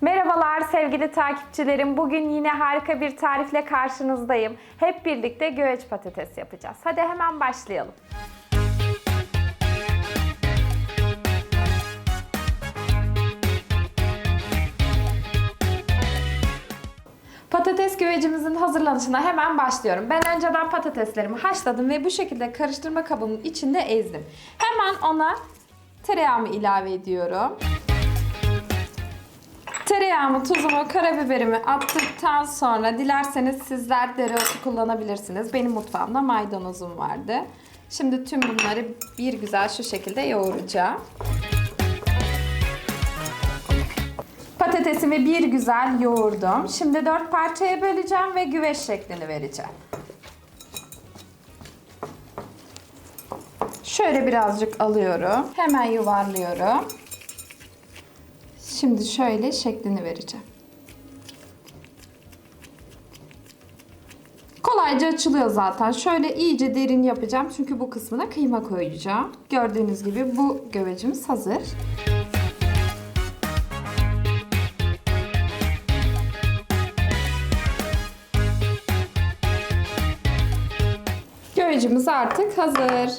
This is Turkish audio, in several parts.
Merhabalar sevgili takipçilerim. Bugün yine harika bir tarifle karşınızdayım. Hep birlikte göğeç patates yapacağız. Hadi hemen başlayalım. Patates güvecimizin hazırlanışına hemen başlıyorum. Ben önceden patateslerimi haşladım ve bu şekilde karıştırma kabımın içinde ezdim. Hemen ona tereyağımı ilave ediyorum. Tereyağımı, tuzumu, karabiberimi attıktan sonra dilerseniz sizler dereotu kullanabilirsiniz. Benim mutfağımda maydanozum vardı. Şimdi tüm bunları bir güzel şu şekilde yoğuracağım. Patatesimi bir güzel yoğurdum. Şimdi dört parçaya böleceğim ve güveç şeklini vereceğim. Şöyle birazcık alıyorum. Hemen yuvarlıyorum. Şimdi şöyle şeklini vereceğim. Kolayca açılıyor zaten. Şöyle iyice derin yapacağım. Çünkü bu kısmına kıyma koyacağım. Gördüğünüz gibi bu gövecimiz hazır. Gövecimiz artık hazır.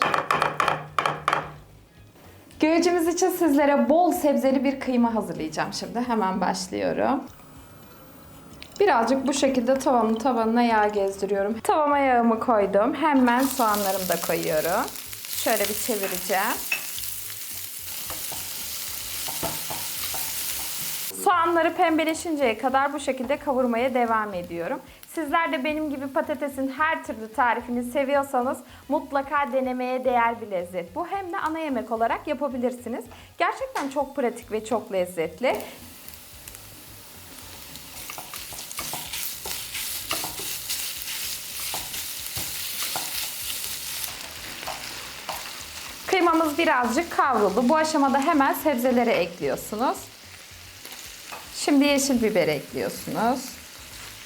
Göğecimiz için sizlere bol sebzeli bir kıyma hazırlayacağım şimdi. Hemen başlıyorum. Birazcık bu şekilde tavamın tabanına yağ gezdiriyorum. Tavama yağımı koydum. Hemen soğanlarımı da koyuyorum. Şöyle bir çevireceğim. Soğanları pembeleşinceye kadar bu şekilde kavurmaya devam ediyorum. Sizler de benim gibi patatesin her türlü tarifini seviyorsanız mutlaka denemeye değer bir lezzet. Bu hem de ana yemek olarak yapabilirsiniz. Gerçekten çok pratik ve çok lezzetli. Kıymamız birazcık kavruldu. Bu aşamada hemen sebzeleri ekliyorsunuz. Şimdi yeşil biber ekliyorsunuz.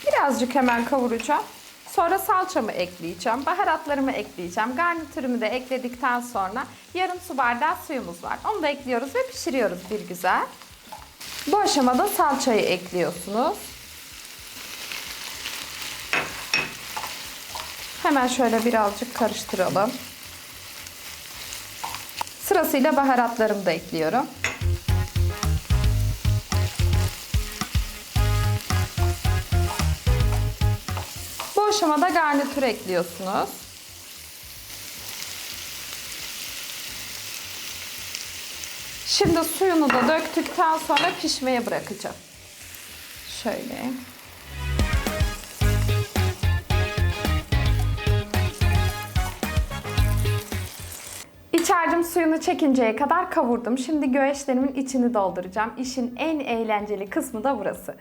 Birazcık hemen kavuracağım. Sonra salçamı ekleyeceğim. Baharatlarımı ekleyeceğim. Garnitürümü de ekledikten sonra yarım su bardağı suyumuz var. Onu da ekliyoruz ve pişiriyoruz bir güzel. Bu aşamada salçayı ekliyorsunuz. Hemen şöyle birazcık karıştıralım. Sırasıyla baharatlarımı da ekliyorum. Aşamada garnitür ekliyorsunuz. Şimdi suyunu da döktükten sonra pişmeye bırakacağım. Şöyle. İç harcım suyunu çekinceye kadar kavurdum. Şimdi göğeçlerimin içini dolduracağım. İşin en eğlenceli kısmı da burası.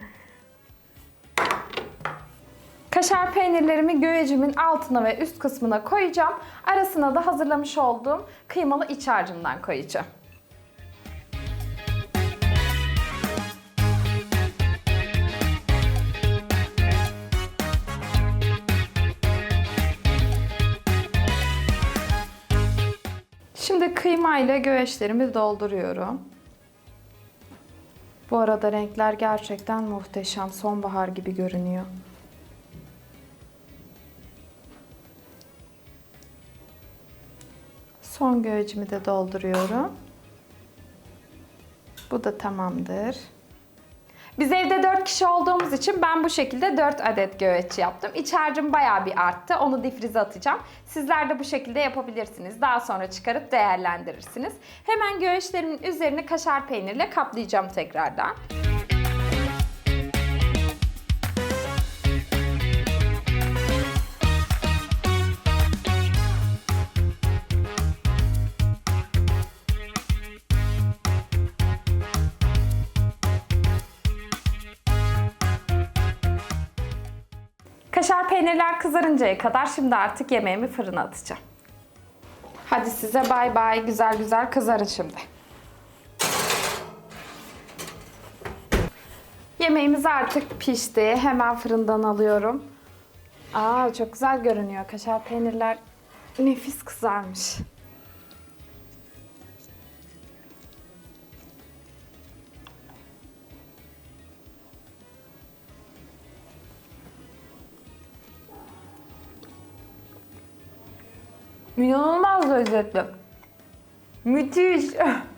Kaşar peynirlerimi göğecimin altına ve üst kısmına koyacağım. Arasına da hazırlamış olduğum kıymalı iç harcımdan koyacağım. Şimdi kıyma ile göğeçlerimi dolduruyorum. Bu arada renkler gerçekten muhteşem. Sonbahar gibi görünüyor. Son göğecimi de dolduruyorum. Bu da tamamdır. Biz evde 4 kişi olduğumuz için ben bu şekilde 4 adet göğeç yaptım. İç harcım bayağı bir arttı. Onu difrize atacağım. Sizler de bu şekilde yapabilirsiniz. Daha sonra çıkarıp değerlendirirsiniz. Hemen göğeçlerimin üzerini kaşar peynirle kaplayacağım tekrardan. Kaşar peynirler kızarıncaya kadar şimdi artık yemeğimi fırına atacağım. Hadi size bay bay güzel güzel kızarın şimdi. Yemeğimiz artık pişti. Hemen fırından alıyorum. Aa çok güzel görünüyor. Kaşar peynirler nefis kızarmış. İnanılmaz lezzetli. Müthiş.